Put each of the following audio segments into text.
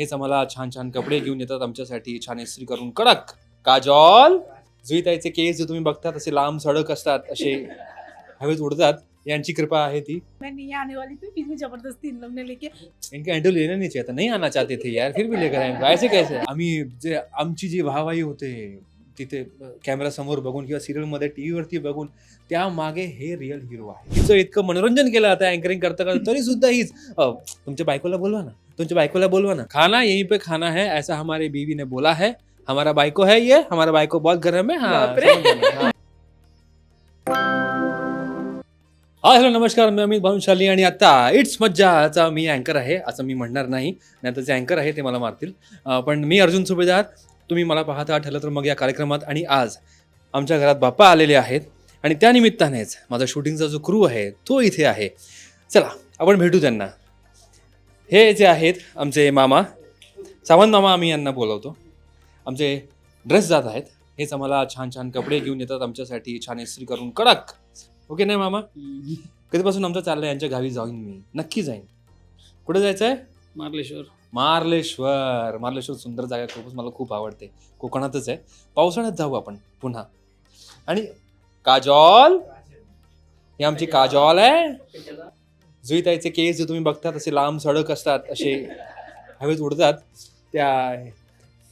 हेच आम्हाला छान छान कपडे घेऊन येतात आमच्यासाठी. छान इस्त्री करून. कडक. काजॉल. जुईताईचे केस जे तुम्ही बघतात असे लांब सडक असतात असे हवेत उडतात यांची कृपा आहे ती. मैं नहीं आने वाली थी फिर भी जबरदस्ती इन लोग ने लेके. इनके एंटरव्यू लेना नहीं चाहिए था नहीं आना चाहते थे यार. फिर भी लेकर आए. ऐसे कैसे? आम्ही जे आमची जी वाहवाही होते तिथे कॅमेरा समोर बघून किंवा सिरियलमध्ये टीव्ही वरती बघून त्या मागे हे रिअल हिरो आहे. हिचं इतकं मनोरंजन केलं आता अँकरिंग करता करता तरी सुद्धा हीच. अ, तुमच्या बायकोला बोलवा ना. तुमच्या बायकोला बोलवा ना. खाना यहीं पे खाना है ऐसा हमारे बीवी ने बोला है। हमारा बायको है ये हमारा बायको बहुत गरम है हाँ हाँ. हा हॅलो नमस्कार मी अमित भानुशाली आणि आता इट्स मज्जाचा मी अँकर आहे असं मी म्हणणार नाही नाही तर जे अँकर आहे ते मला मारतील. अं, पण मी अर्जुन सुभेदार तुम्ही मला पाहता ठरलं तर मग या कार्यक्रमात आणि आज आमच्या घरात बाप्पा आलेले आहेत. आणि त्या निमित्तानेच माझा शूटिंगचा जो क्रू आहे तो इथे आहे. चला आपण भेटू त्यांना. हे जे आहेत आमचे मामा सावंत मामा आम्ही यांना बोलवतो. आमचे ड्रेस जात आहेत. हेच आम्हाला छान छान कपडे घेऊन येतात आमच्यासाठी छान इस्त्री करून. कडक. ओके नाही मामा? कधीपासून आमचं चाललंय? यांच्या गावी जाईन मी. नक्की जाईन. कुठे जायचं आहे मार्लेश्वर. मार्लेश्वर. मार्लेश्वर सुंदर जागा खूपच मला खूप आवडते. कोकणातच आहे. पावसाळ्यात जाऊ आपण पुन्हा. आणि काजॉल? ही आमची काजॉल आहे. जुईताईचे केस जे तुम्ही बघतात असे लांब सडक असतात असे हवेत उडतात त्या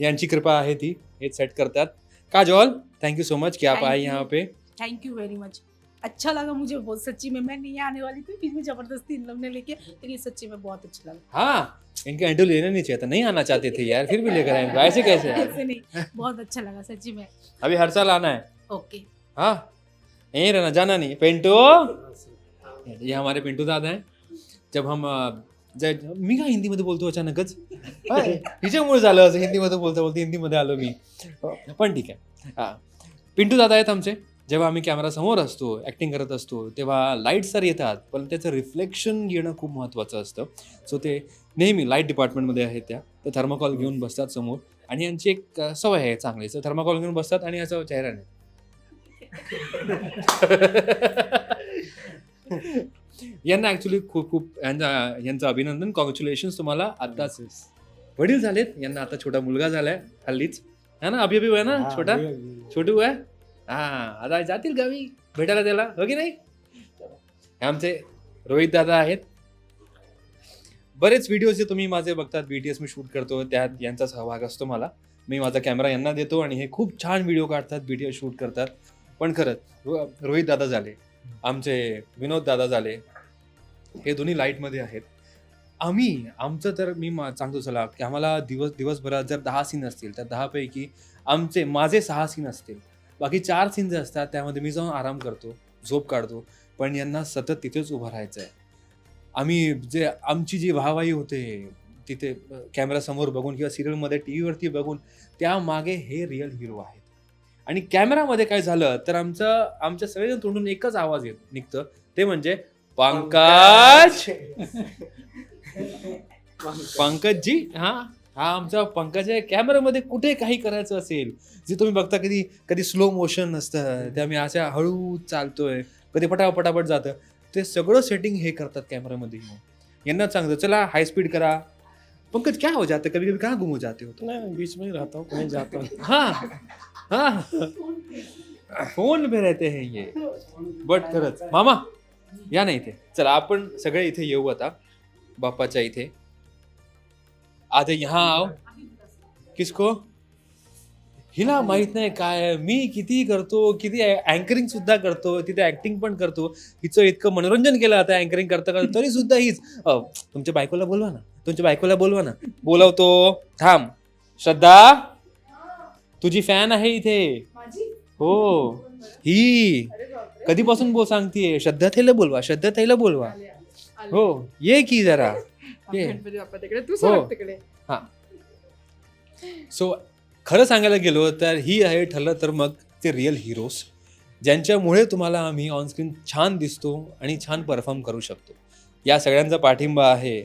यांची कृपा आहे ती हे सेट करतात. काजॉल थँक्यू सो मच की आप Thank आए you. यहाँ पे. थैंक यू वेरी मच अच्छा लगा मुझे बहुत सच्ची में मैं नहीं आने वाली थी फिर भी ज़बरदस्ती इन लोग ने लेके लेकिन सच्ची में बहुत अच्छा लगा। हाँ इनका इंटरव्यू लेना नहीं चाहिए था नहीं आना चाहते थे यार फिर भी लेकर आए इनको। ऐसे कैसे यार? ऐसे नहीं बहुत अच्छा लगा सच्ची में। अभी हर साल आना है। ओके हाँ यहीं रहना जाना नहीं। पिंटू? ये हमारे पिंटू दादा हैं। जब हम अ, जब मी का हिंदीमध्ये बोलतो अचानकच? हाय, हिच्यामुळे झालं असं हिंदीमध्ये बोलता बोलता हिंदीमध्ये आलो मी। पण ठीक आहे हां पिंटू दादा आहेत आमचे। जेव्हा आम्ही कॅमेरा समोर असतो ॲक्टिंग करत असतो तेव्हा लाईट्स तर येतात पण त्याचं रिफ्लेक्शन येणं खूप महत्त्वाचं असतं. सो ते नेहमी लाइट डिपार्टमेंटमध्ये आहेत त्या. तर थर्माकॉल घेऊन बसतात समोर. आणि यांची एक अ, सवय आहे चांगली. तर थर्माकॉल घेऊन बसतात आणि असं चेहऱ्याने. यांना ऍक्च्युली खूप खूप यांचा यांचं अभिनंदन. कॉंग्रॅच्युलेशन तुम्हाला. आताच वडील झालेत. यांना आता छोटा मुलगा झालाय हल्लीच. है ना अभि अभि आहे ना छोटा? छोटू आहे हा? आता जातील गावी. भेटायला त्याला. हो की नाही? आमचे रोहित दादा आहेत. बरेच व्हिडिओ जे तुम्ही माझे बघतात बीटीएस मी शूट करतो त्यात यांचा सहभाग असतो मला. मी माझा कॅमेरा यांना देतो आणि हे खूप छान व्हिडिओ काढतात बीटीएस शूट करतात. पण खरंच रोहित दादा झाले. आमचे विनोद दादा झाले. हे दोन्ही लाईटमध्ये आहेत. आम्ही आमचं तर मी मा- सांगतो चला की आम्हाला दिवस दिवसभरात जर दहा सीन असतील तर दहापैकी आमचे माझे सहा सीन असतील. बाकी चार सीन जे असतात त्यामध्ये मी जाऊन आराम करतो झोप काढतो. पण यांना सतत तिथेच उभं राहायचं आहे आम्ही जे आमची जी वाहवाही होते तिथे कॅमेरासमोर बघून किंवा सिरियलमध्ये टी व्हीवरती बघून त्यामागे हे रिअल हिरो आहे आणि कॅमेरामध्ये काय झालं तर आमचं आमच्या सगळ्यांच्या तोंडून एकच आवाज येत निघतं. ते म्हणजे पंकज. पंकज. जी हा हा आमचा पंकज आहे. कॅमेरामध्ये कुठे काही करायचं असेल जे तुम्ही बघता कधी कधी स्लो मोशन असतं ते आम्ही अशा हळू चालतोय कधी पटा पटापट जातं. ते सगळं सेटिंग हे करतात कॅमेरामध्ये यांना सांगतो चला हाय स्पीड करा. पंकज क्या हो जाते? कभी कभी कहाँ गुम हो जाते हो तो नहीं बीच में ही रहता हूँ कहीं जाता हूँ हाँ. हा। फोन पे रहते हैं ये। बट खरंच। मामा या ना इथे चला आपण सगळे इथे येऊ आता बाप्पाच्या इथे. आता यहाँ आओ। किसको? हिला माहीत नाही काय मी किती करतो किती अँकरिंग सुद्धा करतो तिथे ऍक्टिंग पण करतो. हिचं इतकं मनोरंजन केलं आता अँकरिंग करता करता तरी सुद्धा हीच. तुमच्या बायकोला बोलवा ना. तुमच्या बायकोला बोलवा ना. बोलवतो. थांब. श्रद्धा! तुझी फॅन आहे इथे. हो. ही. कधीपासून बोल सांगतीये? श्रद्धा थैला बोलवा श्रद्धा थैला बोलवा. हो ये की जरा. ये. हो. तिकडे. सो खरं सांगायला गेलो तर ही आहे ठरलं तर मग ते रिअल हिरोज ज्यांच्यामुळे तुम्हाला आम्ही ऑनस्क्रीन छान दिसतो आणि छान परफॉर्म करू शकतो. या सगळ्यांचा पाठिंबा आहे.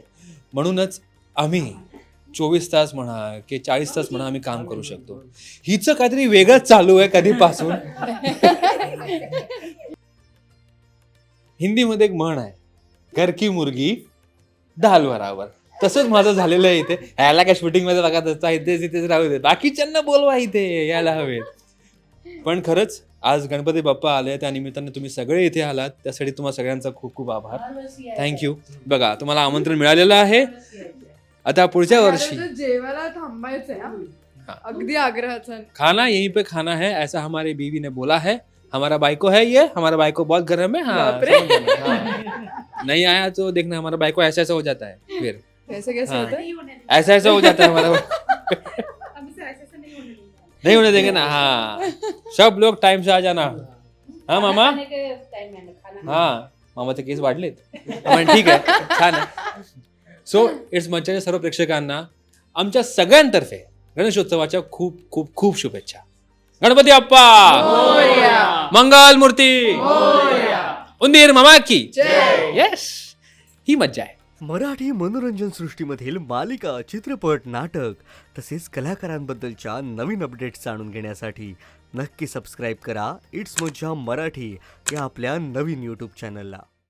म्हणूनच आम्ही चोवीस तास म्हणा की चाळीस तास म्हणा आम्ही काम करू शकतो. हिचं काहीतरी वेगळंच चालू आहे कधीपासून. हिंदीमध्ये एक म्हण आहे घर की मुर्गी दाल बराबर तसंच माझं झालेलं आहे इथे. ह्याला काय शूटिंगमध्ये बघा तसं इथेच इथेच राहू दे. बाकीच्यांना बोलवा इथे यायला हवेत. पण खरंच आज गणपती बाप्पा आले त्या निमित्ताने तुम्ही सगळे इथे आलात. त्यासाठी तुम्हाला सगळ्यांचा खूप खूप आभार. थँक्यू बघा तुम्हाला आमंत्रण मिळालेलं आहे. आता पुढच्या वर्षी. आता जेवायला थांबायचंय हा. हा. अगदी आग्रहाचं. खाना यहीं पे खाना है ऐसा हमारे बीवी ने बोला है। हमारा बाइको है ये हमारा बाइको बहुत गर्म है हाँ, बापरे। समझ गए, हाँ। नहीं आया तो देखना हमारा बाइको ऐसा ऐसा हो जाता है फिर। कैसे कैसे हाँ. होतं नहीं होने देंगे। ऐसा ऐसा हो जाता है हमारा अभी से ऐसे नहीं होने देंगे। नहीं होने देंगे ना हाँ। सब लोग टाइम से आ जाना। हाँ मामा? खाने के टाइम में खाना। हा। मामाचे केस वाढलेत पण ठीक आहे छान आहे सो इट्स मज्जाच्या सर्व प्रेक्षकांना आमच्या सगळ्यांतर्फे गणेशोत्सवाच्या खूप खूप खूप शुभेच्छा. गणपती बाप्पा! मंगल मूर्ती! उंदीर मामा की येस ही मज्जा आहे. मराठी मनोरंजन सृष्टीमधील मालिका चित्रपट नाटक तसेच कलाकारांबद्दलच्या नवीन अपडेट्स जाणून घेण्यासाठी नक्की सबस्क्राईब करा. इट्स मज्जा मराठी या आपल्या नवीन यूट्यूब चॅनलला